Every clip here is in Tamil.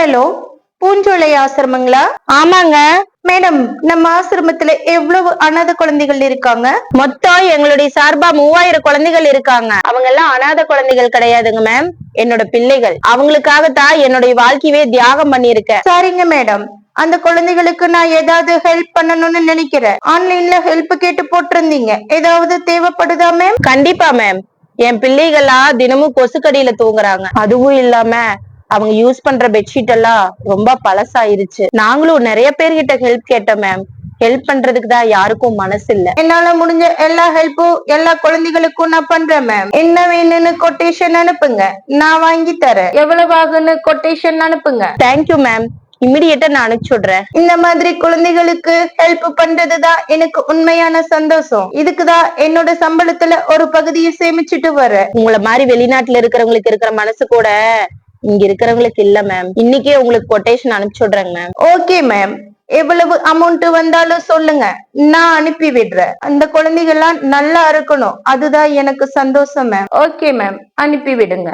ஹலோ பூஞ்சோலை ஆசிரமங்களா? ஆமாங்க. மேடம் நம்ம ஆசிரமத்துல எவ்வளவு அனாதை குழந்தைகள் இருக்காங்க? மொத்தம் எங்களுடைய சார்பா மூவாயிரம் குழந்தைகள் இருக்காங்க. அவங்க எல்லாம் அனாதை குழந்தைகள் கிடையாதுங்க மேம் என்னோட பிள்ளைகள். அவங்களுக்காகத்தான் என்னுடைய வாழ்க்கையவே தியாகம் பண்ணியிருக்கேன். சரிங்க மேடம். அந்த குழந்தைகளுக்கு நான் ஏதாவது ஹெல்ப் பண்ணணும்னு நினைக்கிறேன். ஆன்லைன்ல ஹெல்ப் கேட்டு போட்டிருந்தீங்க. ஏதாவது தேவைப்படுதா மேம் கண்டிப்பா மேம் என் பிள்ளைகளா தினமும் கொசுக்கடியில தூங்குறாங்க. அதுவும் இல்லாம அவங்க யூஸ் பண்ற பெட்ஷீட் எல்லாம் ரொம்ப பழசாயிருச்சு. நாங்களும் நிறைய பேர்கிட்ட ஹெல்ப் கேட்டோம் மேம் ஹெல்ப் பண்றதுக்கு தான் யாருக்கும் மனசு இல்ல என்னால முடிஞ்ச எல்லா ஹெல்ப்பும் எல்லா குழந்தைகளுக்கும் நான் பண்றேன் மேம் என்ன வேணும்னு கொட்டேஷன் அனுப்புங்க. நான் வாங்கி தரேன். எவ்வளவு ஆகுன்னு கொட்டேஷன் அனுப்புங்க தேங்க்யூ மேம் இமிடியேட்டா நான் அனுப்பிச்சு விடுறேன். இந்த மாதிரி குழந்தைகளுக்கு ஹெல்ப் பண்றதுதான் எனக்கு உண்மையான சந்தோஷம். இதுக்குதான் என்னோட சம்பளத்துல ஒரு பகுதியை சேமிச்சுட்டு வரேன். உங்களை மாதிரி வெளிநாட்டுல இருக்கிறவங்களுக்கு இருக்கிற மனசு கூட இங்க இருக்கிறவங்களுக்கு இல்ல மேம் இன்னைக்கே உங்களுக்கு கொட்டேஷன் அனுப்பிச்சு விடுறேங்க மேம் ஓகே மேம் எவ்வளவு அமௌண்ட் வந்தாலும் சொல்லுங்க. நான் அனுப்பி விடுறேன். அந்த குழந்தைகள்லாம் நல்லா இருக்கணும். அதுதான் எனக்கு சந்தோஷம் மேம் ஓகே மேம் அனுப்பி விடுங்க.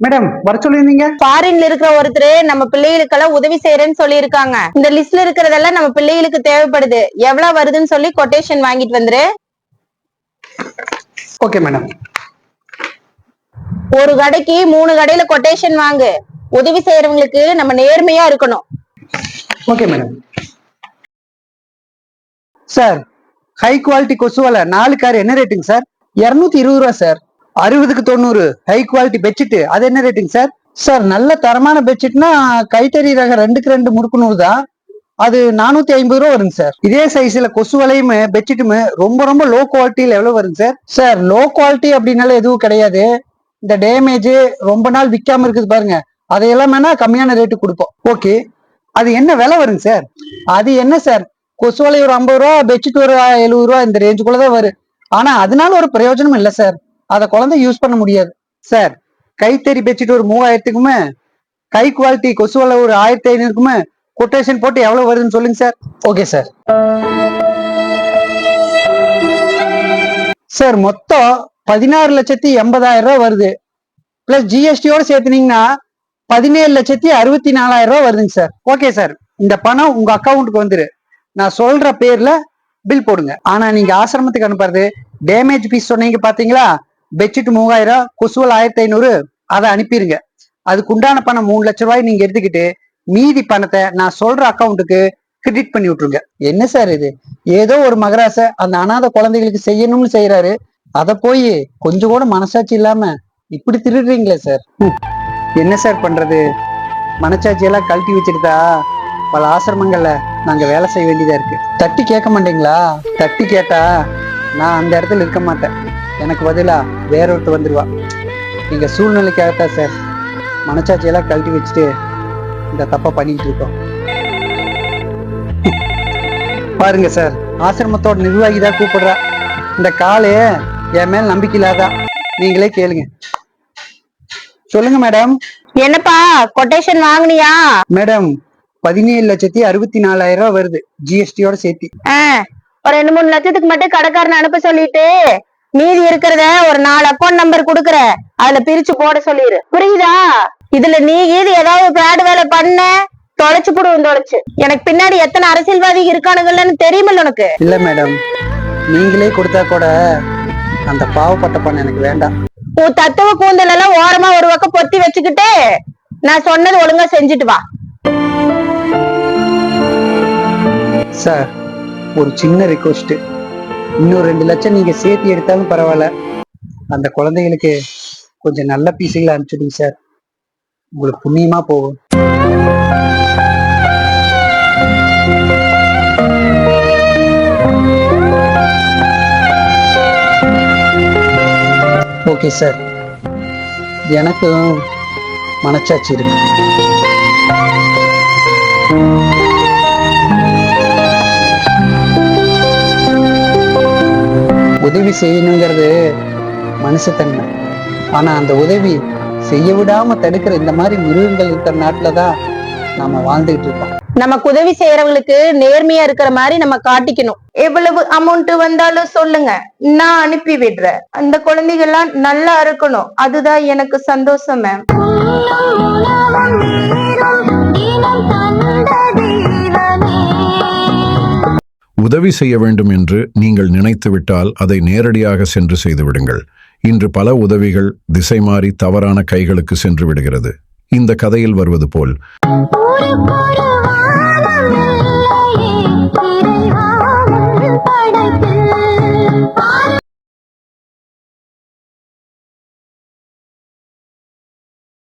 மேடம் வர சொல்லியிருந்தீங்க? ஃபாரின்ல இருக்கிற ஒருத்தர் நம்ம பிள்ளைகளுக்கெல்லாம் உதவி செய்யறேன்னு சொல்லியிருக்காங்க. இந்த லிஸ்ட்ல இருக்கிறதெல்லாம் நம்ம பிள்ளைகளுக்கு தேவைப்படுது. எவ்வளவு வருதுன்னு சொல்லி கொட்டேஷன் வாங்கிட்டு வந்துரு. ஓகே மேடம் ஒரு கடைக்கு மூணு கடையில கொட்டேஷன் வாங்கு. உதவி செய்யறவங்களுக்கு நம்ம நேர்மையா இருக்கணும். Okay madam sir high quality கொசுவலை நாலு கார் என்ன ரேட்டுங்க சார் இரநூத்தி இருபது ரூபா சார் அறுபதுக்கு தொண்ணூறு ஹை குவாலிட்டி பெட்ஷீட் அது என்ன ரேட்டுங்க சார் சார் நல்ல தரமான பெட்ஷீட்னா கைத்தறி ரக ரெண்டுக்கு ரெண்டு முறுக்கு நூறு தான். அது நானூத்தி ஐம்பது ரூபா வருங்க சார் இதே சைஸ்ல கொசு வலையும் பெட்ஷீட்டுமே ரொம்ப ரொம்ப லோ குவாலிட்டியில எவ்வளவு வருங்க சார் சார் லோ குவாலிட்டி அப்படின்னால எதுவும் கிடையாது. இந்த டேமேஜ் ரொம்ப நாள் விற்காம இருக்குது பாருங்க. அதையெல்லாம் வேணா கம்மியான ரேட்டு கொடுப்போம். ஓகே அது என்ன விலை வருங்க சார் அது என்ன சார் கொசு வலை ஒரு ஐம்பது ரூபா பெட்ஷீட் ஒரு எழுபது ரூபா இந்த ரேஞ்சுக்குள்ள தான் வரும். ஆனா அதனால ஒரு பிரயோஜனம் இல்லை சார் அதை குழந்தை யூஸ் பண்ண முடியாது. சார் கைத்தறி பெட்ஷீட் ஒரு மூவாயிரத்துக்குமே கை குவாலிட்டி கொசு வலை ஒரு ஆயிரத்தி ஐநூறுக்குமே கொட்டேஷன் போட்டு எவ்வளவு வருதுன்னு சொல்லுங்க சார் ஓகே சார் சார் மொத்தம் பதினாறு லட்சத்தி எண்பதாயிரம் ரூபாய் வருது. பிளஸ் ஜிஎஸ்டியோட சேர்த்துனீங்கன்னா பதினேழு லட்சத்தி அறுபத்தி நாலாயிரம் ரூபாய் வருதுங்க சார் ஓகே சார் இந்த பணம் உங்க அக்கௌண்ட்டுக்கு வந்துரு. நான் சொல்ற பேர்ல பில் போடுங்க. ஆனா நீங்க ஆசிரமத்துக்கு அனுப்புறது டேமேஜ் பீஸ் சொன்னீங்க பாத்தீங்களா? பெட்ஷீட் மூவாயிரம் கொசுவல் ஆயிரத்தி ஐநூறு அதை அனுப்பிடுங்க அதுக்கு உண்டான பணம் மூணு லட்ச ரூபாய் நீங்க எடுத்துக்கிட்டு மீதி பணத்தை நான் சொல்ற அக்கௌண்ட்டுக்கு கிரெடிட் பண்ணி விட்டுருங்க. என்ன சார் இது? ஏதோ ஒரு மகராச அந்த அனாதை குழந்தைகளுக்கு செய்யணும்னு செய்யறாரு அத போய் கொஞ்சம் கூட மனசாட்சி இல்லாம இப்படி திருடுறீங்களே சார். என்ன சார் பண்றது? மனசாட்சி எல்லாம் கழட்டி வச்சிருந்தா பல ஆசிரமங்கள்ல நாங்க வேலை செய்ய வேண்டியதா இருக்கு. தட்டி கேட்க மாட்டீங்களா? தட்டி கேட்டா நான் அந்த இடத்துல இருக்க மாட்டேன். எனக்கு பதிலா வேற ஒருத்தர் வந்துருவா. நீங்க சூழ்நிலைக்காகத்தான் சார் மனசாட்சி எல்லாம் கழட்டி வச்சுட்டு இந்த தப்பை பண்ணிட்டு இருக்கோம். பாருங்க சார் ஆசிரமத்தோட நிர்வாகி தான் கூப்பிடுறா. இந்த காலு என் மேல் நம்பிக்கை இல்லாதா நீங்களே கேளுங்க. சொல்லுங்க மேடம். என்னப்பா கொட்டேஷன் வாங்குனியா? மேடம் பதினேழு லட்சத்தி அறுபத்தி நாலாயிரம் ரூபாய் வருது ஜிஎஸ்டியோட சேர்த்து. ஒரு ரெண்டு மூணு லட்சத்துக்கு மட்டும் கடைக்காரன் அனுப்ப சொல்லிட்டு மீதி இருக்கிறத ஒரு நாலு அக்கௌண்ட் நம்பர் குடுக்குற அதுல பிரிச்சு போட சொல்லிரு. புரியுதா? இதுல நீ இது ஏதாவது பிராட் வேலை பண்ண தொலைச்சு போடுவோம் தொலைச்சு. எனக்கு பின்னாடி எத்தனை அரசியல்வாதி இருக்கானுங்கன்னு தெரியுமில்ல உனக்கு. இல்ல மேடம். நீங்களே கொடுத்தா கூட அந்த பாவப்பட்ட பணம் எனக்கு வேண்டாம். உன் தத்துவ கூந்தல் எல்லாம் ஓரமா ஒரு பக்கம் பொத்தி வச்சுக்கிட்டு நான் சொன்னது ஒழுங்கா செஞ்சுட்டு வா. சார் ஒரு சின்ன ரிக்வஸ்ட் இன்னும் ரெண்டு லட்சம் நீங்க சேர்த்து எடுத்தாலும் பரவாயில்ல. அந்த குழந்தைகளுக்கு கொஞ்சம் நல்ல பீஸுகளை அனுப்பிச்சுடுங்க சார் உங்களுக்கு புண்ணியமா போகும். ஓகே சார் எனக்கும் மனச்சாட்சி இருக்கு. உதவி செய்யணுங்கிறது மனுஷத்தன்மை ஆனால் அந்த உதவி செய்ய விடாமல் தடுக்கிற இந்த மாதிரி மிருகங்கள் இருக்கிற நாட்டில் தான் நாம் வாழ்ந்துகிட்டு இருக்கோம். நமக்கு உதவி செய்யறவங்களுக்கு நேர்மையா இருக்கிற மாதிரி நம்ம காட்டிக்கணும். எவ்வளவு அமௌண்ட் வந்தாலும் சொல்லுங்க. நான் அனுப்பி விடுறேன். அந்த குழந்தைகள்லாம் நல்லா இருக்கணும். அதுதான் எனக்கு சந்தோஷம் மேம் உதவி செய்ய வேண்டும் என்று நீங்கள் நினைத்துவிட்டால் அதை நேரடியாக சென்று செய்துவிடுங்கள் இன்று பல உதவிகள் திசை மாறி தவறான கைகளுக்கு சென்று விடுகிறது. இந்த கதையில் வருவது போல்.